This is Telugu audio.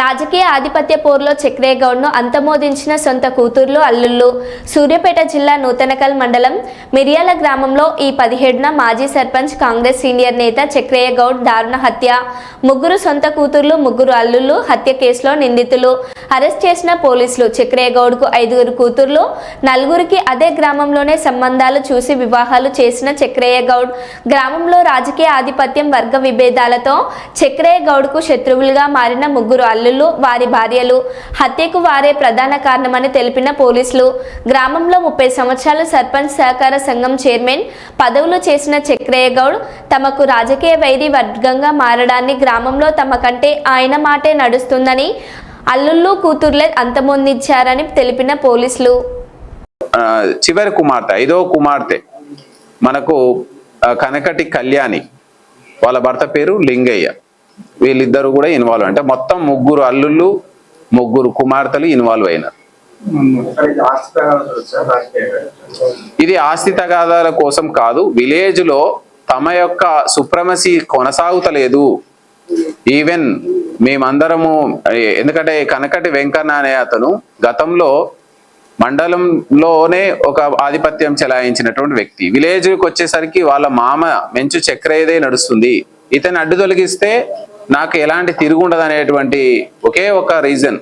రాజకీయ ఆధిపత్య పోరులో చక్రేగౌడ్ను అంతమోదించిన సొంత కూతుర్లు అల్లుళ్ళు. సూర్యాపేట జిల్లా నూతనకల్ మండలం మిరియాల గ్రామంలో ఈ పదిహేడున మాజీ సర్పంచ్ కాంగ్రెస్ సీనియర్ నేత చక్రయ్య గౌడ్ దారుణ హత్య. ముగ్గురు సొంత కూతుర్లు ముగ్గురు అల్లుళ్ళు హత్య కేసులో నిందితులు. అరెస్ట్ చేసిన పోలీసులు చక్రయ్య గౌడ్కు ఐదుగురు కూతుర్లు. నలుగురికి అదే గ్రామంలోనే సంబంధాలు చూసి వివాహాలు చేసిన చక్రయ్య గౌడ్ గ్రామంలో రాజకీయ ఆధిపత్యం వర్గ విభేదాలతో చక్రయ్య గౌడ్కు శత్రువులుగా మారిన ముగ్గురు అల్లు అల్లుళ్ళు వారి భార్యలు హత్యకు వారే ప్రధాన కారణమని తెలిపిన పోలీసులు గ్రామంలో ముప్పై సంవత్సరాలు సర్పంచ్ సహకార సంఘం చైర్మన్ పదవులు చేసిన చక్రయ్య గౌడ్ తమకు రాజకీయ వైరి వర్గంగా మారడాన్ని గ్రామంలో తమ కంటే ఆయన మాటే నడుస్తుందని అల్లుళ్ళు కూతుర్లే అంతమొందించారని తెలిపిన పోలీసులు. చివరి కుమార్తె ఐదో కుమార్తె మనకు కనకటి కళ్యాణి వాళ్ళ భర్త పేరు లింగయ్య. వీళ్ళిద్దరు కూడా ఇన్వాల్వ్ అంటే మొత్తం ముగ్గురు అల్లుళ్ళు ముగ్గురు కుమార్తెలు ఇన్వాల్వ్ అయినారు. ఇది ఆస్తి తగాదాల కోసం కాదు విలేజ్లో తమ యొక్క సుప్రమసీ కొనసాగుతలేదు. ఈవెన్ మేమందరము ఎందుకంటే కనకటి వెంకన్న అనే అతను గతంలో మండలంలోనే ఒక ఆధిపత్యం చెలాయించినటువంటి వ్యక్తి. విలేజ్కి వచ్చేసరికి వాళ్ళ మామ మెంచు చక్రయదే నడుస్తుంది. ఇతను అడ్డు తొలగిస్తే నాకు ఎలాంటి తిరుగుండదు అనేటువంటి ఒకే ఒక రీజన్